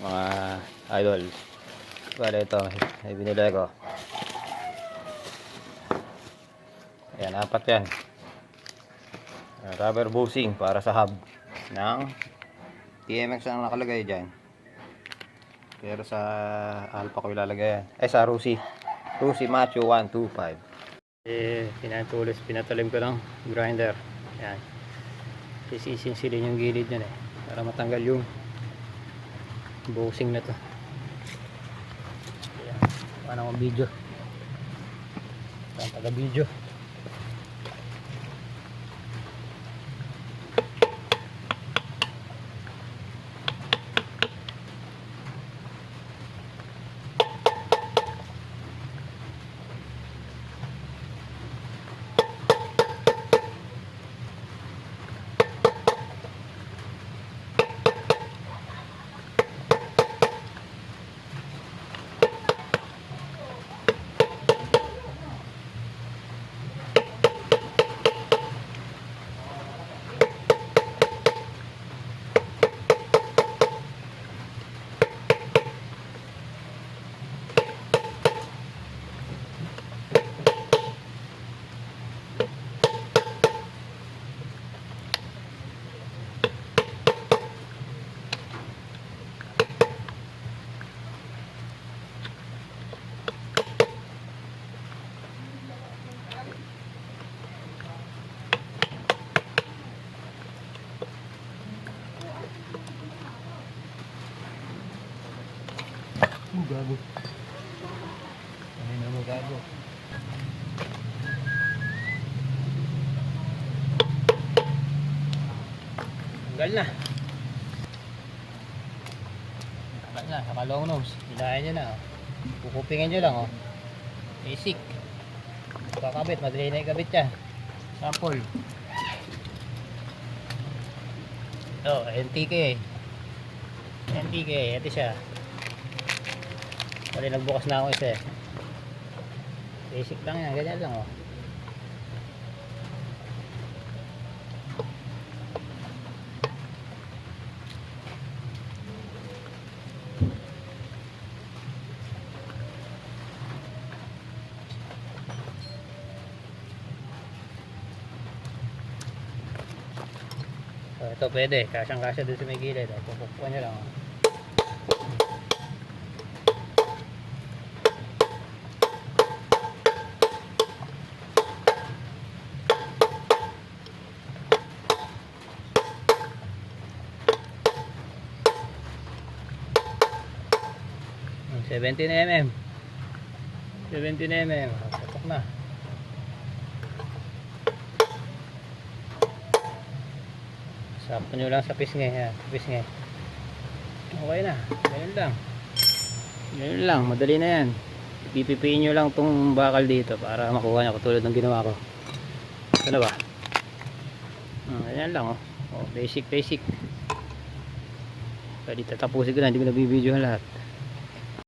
mga idol. Bale ito ay binili ko ayan apat yan. Rubber bushing para sa hub ng TMX ang nakalagay dyan. Pero sa Alpha ko ilalagay yan. Ay sa Rusi. Rusi Macho 125 eh pinatulis pinatalim ko ng grinder. Yan sisisilin yung gilid yan eh para matanggal yung bushing na to. Ayan. paano video? Ang taga video Oh, gago. Ano na mo gago? Tanggal na. Tanggal na, saka long nose. Hilahin nyo na. Oh. Kukupingin nyo lang. Oh. Basic. Kakabit, madali na ikabit yan. Sample. Oh, NTK. NTK, ito siya. Bali nagbukas na ako isa eh. Basic lang yan, ganyan lang oh. So, ito pwede, kasyang kasya doon sa may gilid. oh. Pupukpuan nyo lang oh. Yung 17 mm 17 mm patok na. Sakto nyo lang sa pisngi. Yan, sa pisngi. Okay na, ganyan lang. Ganyan lang, madali na yan. Pipipiin nyo lang tong bakal dito para makuha nyo katulad ng ginawa ko. Ano ba? Hmm, ganyan lang oh. oh basic basic. Pwede tatapusin ko na. Hindi ko nabibideo lahat